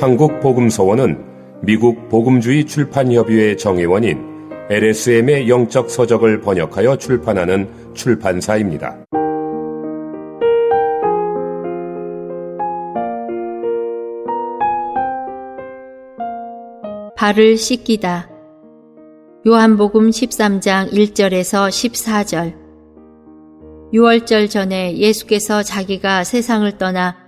한국 복음서원은 미국 복음주의 출판협의회 정회원인 LSM의 영적 서적을 번역하여 출판하는 출판사입니다. 발을 씻기다. 요한복음 13장 1절에서 14절. 6월절 전에 예수께서 자기가 세상을 떠나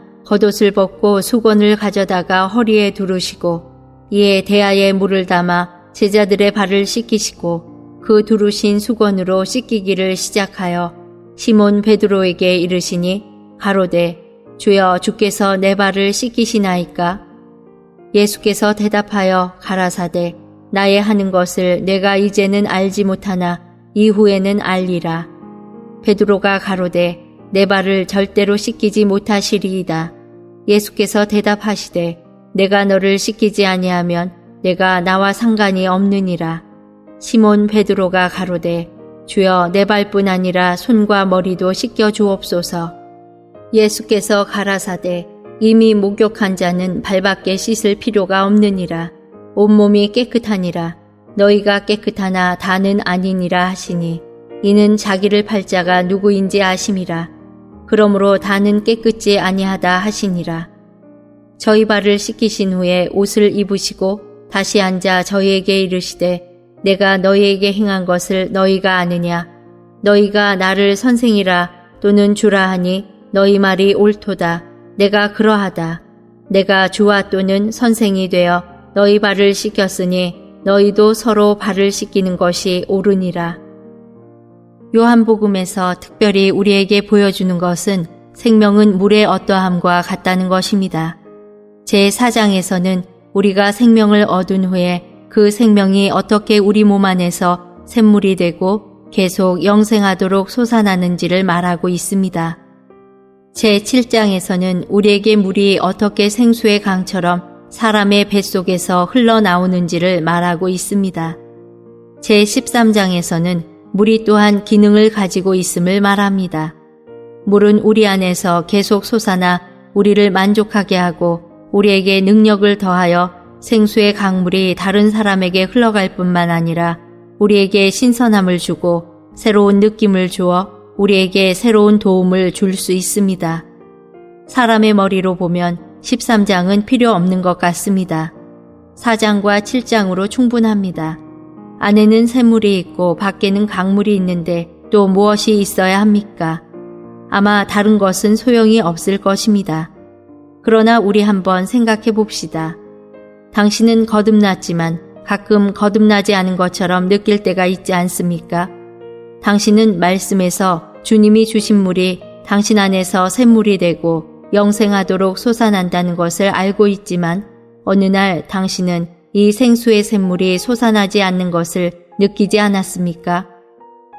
겉옷을 벗고 수건을 가져다가 허리에 두르시고 이에 대야에 물을 담아 제자들의 발을 씻기시고 그 두르신 수건으로 씻기기를 시작하여 시몬 베드로에게 이르시니 가로되 주여 주께서 내 발을 씻기시나이까 예수께서 대답하여 가라사대 나의 하는 것을 내가 이제는 알지 못하나 이후에는 알리라. 베드로가 가로되 내 발을 절대로 씻기지 못하시리이다. 예수께서 대답하시되 내가 너를 씻기지 아니하면 내가 나와 상관이 없느니라. 시몬 베드로가 가로되 주여 내 발뿐 아니라 손과 머리도 씻겨 주옵소서. 예수께서 가라사대 이미 목욕한 자는 발밖에 씻을 필요가 없느니라. 온몸이 깨끗하니라. 너희가 깨끗하나 다는 아니니라 하시니 이는 자기를 팔자가 누구인지 아심이라. 그러므로 다는 깨끗지 아니하다 하시니라. 저희 발을 씻기신 후에 옷을 입으시고 다시 앉아 저희에게 이르시되 내가 너희에게 행한 것을 너희가 아느냐? 너희가 나를 선생이라 또는 주라 하니 너희 말이 옳도다. 내가 그러하다. 내가 주와 또는 선생이 되어 너희 발을 씻겼으니 너희도 서로 발을 씻기는 것이 옳으니라 요한복음에서 특별히 우리에게 보여주는 것은 생명은 물의 어떠함과 같다는 것입니다. 제4장에서는 우리가 생명을 얻은 후에 그 생명이 어떻게 우리 몸 안에서 샘물이 되고 계속 영생하도록 솟아나는지를 말하고 있습니다. 제7장에서는 우리에게 물이 어떻게 생수의 강처럼 사람의 뱃속에서 흘러나오는지를 말하고 있습니다. 제13장에서는 물이 또한 기능을 가지고 있음을 말합니다. 물은 우리 안에서 계속 솟아나 우리를 만족하게 하고 우리에게 능력을 더하여 생수의 강물이 다른 사람에게 흘러갈 뿐만 아니라 우리에게 신선함을 주고 새로운 느낌을 주어 우리에게 새로운 도움을 줄 수 있습니다. 사람의 머리로 보면 13장은 필요 없는 것 같습니다. 4장과 7장으로 충분합니다. 안에는 샘물이 있고 밖에는 강물이 있는데 또 무엇이 있어야 합니까? 아마 다른 것은 소용이 없을 것입니다. 그러나 우리 한번 생각해 봅시다. 당신은 거듭났지만 가끔 거듭나지 않은 것처럼 느낄 때가 있지 않습니까? 당신은 말씀에서 주님이 주신 물이 당신 안에서 샘물이 되고 영생하도록 솟아난다는 것을 알고 있지만 어느 날 당신은 이 생수의 샘물이 솟아나지 않는 것을 느끼지 않았습니까?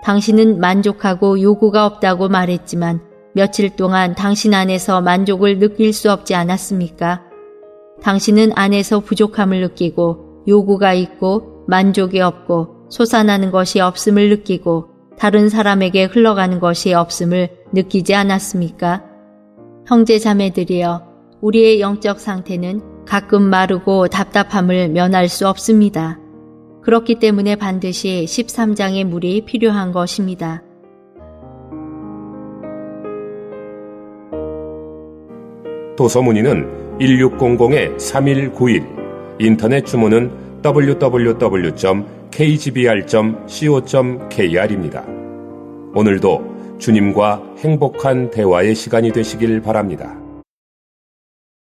당신은 만족하고 요구가 없다고 말했지만 며칠 동안 당신 안에서 만족을 느낄 수 없지 않았습니까? 당신은 안에서 부족함을 느끼고 요구가 있고 만족이 없고 솟아나는 것이 없음을 느끼고 다른 사람에게 흘러가는 것이 없음을 느끼지 않았습니까? 형제 자매들이여, 우리의 영적 상태는 가끔 마르고 답답함을 면할 수 없습니다. 그렇기 때문에 반드시 13장의 물이 필요한 것입니다. 도서문의는 1600-3191 인터넷 주문은 www.kgbr.co.kr입니다. 오늘도 주님과 행복한 대화의 시간이 되시길 바랍니다.